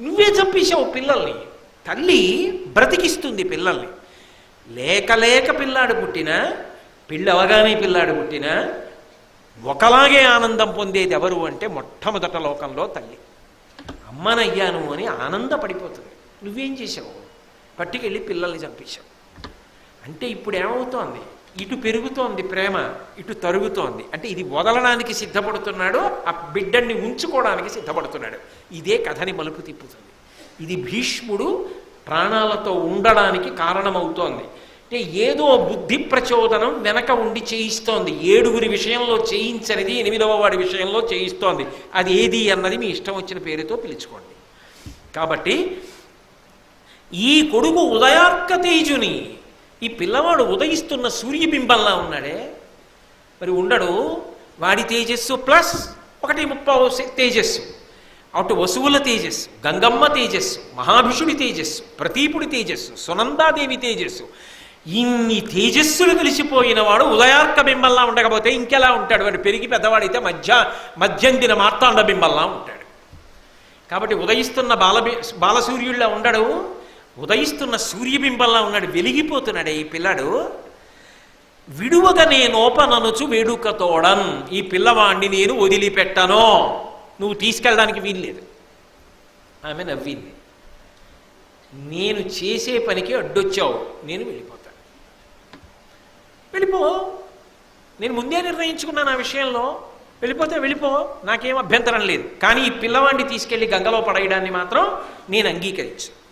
నువ్వే చంపేశావు పిల్లల్ని. తల్లి బ్రతికిస్తుంది పిల్లల్ని. లేక లేక పిల్లాడు పుట్టినా పెళ్ళి అవగానే పిల్లాడు పుట్టినా ఒకలాగే ఆనందం పొందేది ఎవరు అంటే మొట్టమొదట లోకంలో తల్లి. అమ్మనయ్యాను అని ఆనందపడిపోతుంది. నువ్వేం చేసావు పట్టుకెళ్ళి పిల్లల్ని చంపేశావు. అంటే ఇప్పుడు ఏమవుతోంది? ఇటు పెరుగుతోంది ప్రేమ ఇటు తరుగుతోంది. అంటే ఇది వదలడానికి సిద్ధపడుతున్నాడు ఆ బిడ్డని ఉంచుకోవడానికి సిద్ధపడుతున్నాడు. ఇదే కథని మలుపు తిప్పుతుంది. ఇది భీష్ముడు ప్రాణాలతో ఉండడానికి కారణమవుతోంది. అంటే ఏదో బుద్ధి ప్రచోదనం వెనక ఉండి చేయిస్తోంది. ఏడుగురి విషయంలో చేయించనిది ఎనిమిదవ వాడి విషయంలో చేయిస్తోంది. అది ఏది అన్నది మీ ఇష్టం వచ్చిన పేరుతో పిలుచుకోండి. కాబట్టి ఈ కొడుకు ఉదయార్క తేజుని ఈ పిల్లవాడు ఉదయిస్తున్న సూర్యబింబంలా ఉన్నాడే. మరి ఉండడు. వాడి తేజస్సు ప్లస్ ఒకటి ముప్పావు తేజస్సు. అటు వసువుల తేజస్సు గంగమ్మ తేజస్సు మహాభిషుడి తేజస్సు ప్రతీపుడి తేజస్సు సునందాదేవి తేజస్సు. ఇన్ని తేజస్సులు కలిసిపోయిన వాడు ఉదయార్క బింబంలా ఉండకపోతే ఇంకెలా ఉంటాడు? వాడు పెరిగి పెద్దవాడైతే మధ్య మధ్యందిన మార్తాండ బింబంలా ఉంటాడు. కాబట్టి ఉదయిస్తున్న బాల బాలసూర్యుడిలా ఉండడు. ఉదయిస్తున్న సూర్యబింబంలా ఉన్నాడు వెలిగిపోతున్నాడే ఈ పిల్లాడు. విడువగ నేనోపననుచు వేడుకతోడన్ ఈ పిల్లవాణ్ణి నేను వదిలిపెట్టను. నువ్వు తీసుకెళ్ళడానికి వీల్లేదు. ఆమె నవ్వింది. నేను చేసే పనికి అడ్డొచ్చావు నేను వెళ్ళిపోతాను. వెళ్ళిపో. నేను ముందే నిర్ణయించుకున్నాను ఆ విషయంలో. వెళ్ళిపోతే వెళ్ళిపో నాకేం అభ్యంతరం లేదు. కానీ ఈ పిల్లవాడిని తీసుకెళ్ళి గంగలో పడేయడాన్ని మాత్రం నేను అంగీకరించు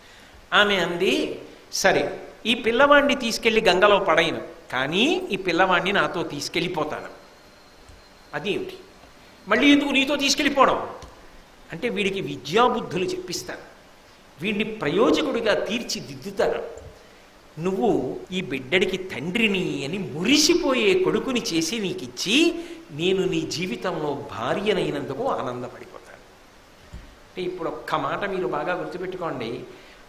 ఆమె అంది సరే ఈ పిల్లవాడిని తీసుకెళ్ళి గంగలో పడైను కానీ ఈ పిల్లవాడిని నాతో తీసుకెళ్ళిపోతాను. అదేమిటి మళ్ళీ ఎందుకు నీతో తీసుకెళ్ళిపోవడం? అంటే వీడికి విద్యాబుద్ధులు చెప్పిస్తాను వీడిని ప్రయోజకుడిగా తీర్చిదిద్దుతాను నువ్వు ఈ బిడ్డడికి తండ్రిని అని మురిసిపోయే కొడుకుని చేసి నీకిచ్చి నేను నీ జీవితంలో భార్యనైనందుకు ఆనందపడిపోతాను. అంటే ఇప్పుడు ఒక్క మాట మీరు బాగా గుర్తుపెట్టుకోండి.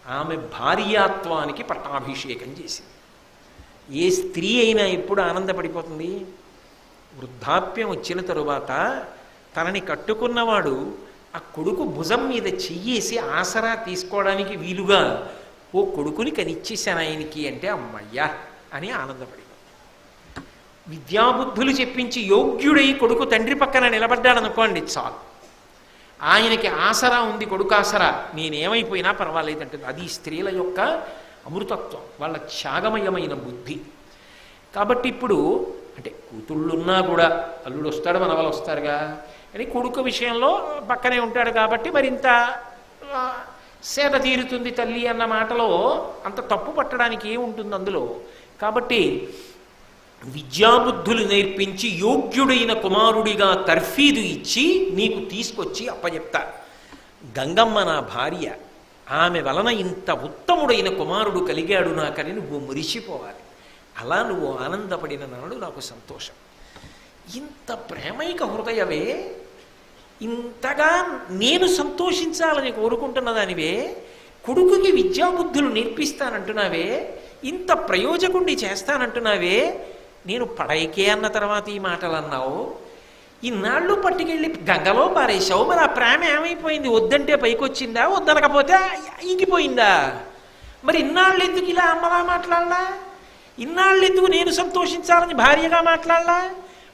ఆమె భార్యాత్వానికి పట్టాభిషేకం చేసింది. ఏ స్త్రీ అయినా ఎప్పుడు ఆనందపడిపోతుంది? వృద్ధాప్యం వచ్చిన తరువాత తనని కట్టుకున్నవాడు ఆ కొడుకు భుజం మీద చెయ్యేసి ఆసరా తీసుకోవడానికి వీలుగా ఓ కొడుకుని కనిచ్చేశాను ఆయనకి అంటే అమ్మయ్యా అని ఆనందపడి విద్యాబుద్ధులు చెప్పించి యోగ్యుడై కొడుకు తండ్రి పక్కన నిలబడ్డాడనుకోండి చాలు. ఆయనకి ఆసరా ఉంది కొడుకు ఆసరా. నేనేమైపోయినా పర్వాలేదంటుంది అది స్త్రీల యొక్క అమృతత్వం వాళ్ళ త్యాగమయమైన బుద్ధి. కాబట్టి ఇప్పుడు అంటే కూతుళ్ళున్నా కూడా అల్లుడు వస్తాడు మనవలు వస్తారుగా. అని కొడుకు విషయంలో పక్కనే ఉంటాడు కాబట్టి మరింత సేద తీరుతుంది తల్లి అన్న మాటలో అంత తప్పు పట్టడానికి ఏముంటుంది అందులో? కాబట్టి విద్యాబుద్ధులు నేర్పించి యోగ్యుడైన కుమారుడిగా తర్ఫీదు ఇచ్చి నీకు తీసుకొచ్చి అప్పచెప్తా గంగమ్మ నా భార్య ఆమె వలన ఇంత ఉత్తముడైన కుమారుడు కలిగాడు నాకని నువ్వు మురిసిపోవాలి. అలా నువ్వు ఆనందపడిన నాడు నాకు సంతోషం. ఇంత ప్రేమైక హృదయవే ఇంతగా నేను సంతోషించాలని కోరుకుంటున్న దానివే కొడుకుకి విద్యాబుద్ధులు నేర్పిస్తానంటున్నావే ఇంత ప్రయోజకుణ్ణి చేస్తానంటున్నావే నేను పడైకే అన్న తర్వాత ఈ మాటలు అన్నావు ఇన్నాళ్ళు పట్టుకెళ్ళి గంగలో పారేశావు. మరి ఆ ప్రేమ ఏమైపోయింది? వద్దంటే పైకొచ్చిందా? వద్దనకపోతే ఇంకిపోయిందా? మరి ఇన్నాళ్ళు ఎందుకు ఇలా అమ్మలా మాట్లాడలా? ఇన్నాళ్ళు ఎందుకు నేను సంతోషించాలని భార్యగా మాట్లాడలా?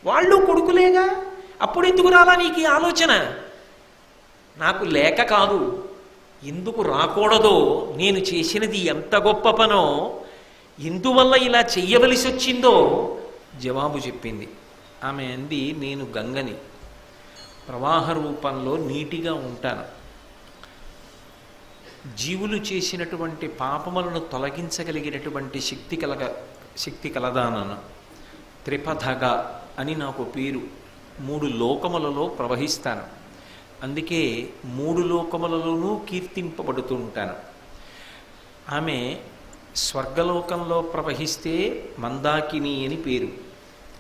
వాళ్ళు కొడుకులేగా? అప్పుడు ఎందుకు రాలా నీకు ఈ ఆలోచన? నాకు లేక కాదు. ఎందుకు రాకూడదో నేను చేసినది ఎంత గొప్ప పనో ఎందువల్ల ఇలా చెయ్యవలసి వచ్చిందో జవాబు చెప్పింది. ఆమె అంది నేను గంగని. ప్రవాహ రూపంలో నీటిగా ఉంటాను. జీవులు చేసినటువంటి పాపములను తొలగించగలిగినటువంటి శక్తి కలగ శక్తి కలదానను. త్రిపథగ అని నాకు పేరు. మూడు లోకములలో ప్రవహిస్తాను. అందుకే మూడు లోకములలోనూ కీర్తింపబడుతూ ఉంటాను ఆమె స్వర్గలోకంలో ప్రవహిస్తే మందాకిని అని పేరు.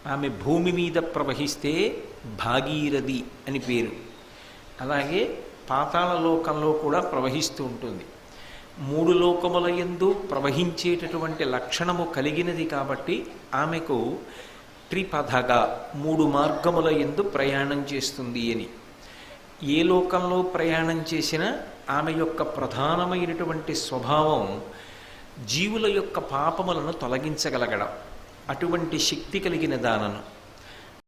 ఆమె భూమి మీద ప్రవహిస్తే భాగీరథి అని పేరు. అలాగే పాతాళ లోకంలో కూడా ప్రవహిస్తూ ఉంటుంది. మూడు లోకముల ఎందు ప్రవహించేటటువంటి లక్షణము కలిగినది కాబట్టి ఆమెకు త్రిపథగా మూడు మార్గముల ఎందు ప్రయాణం చేస్తుంది అని. ఏ లోకంలో ప్రయాణం చేసినా ఆమె యొక్క ప్రధానమైనటువంటి స్వభావం జీవుల యొక్క పాపములను తొలగించగలగడం. అటువంటి శక్తి కలిగిన దానను.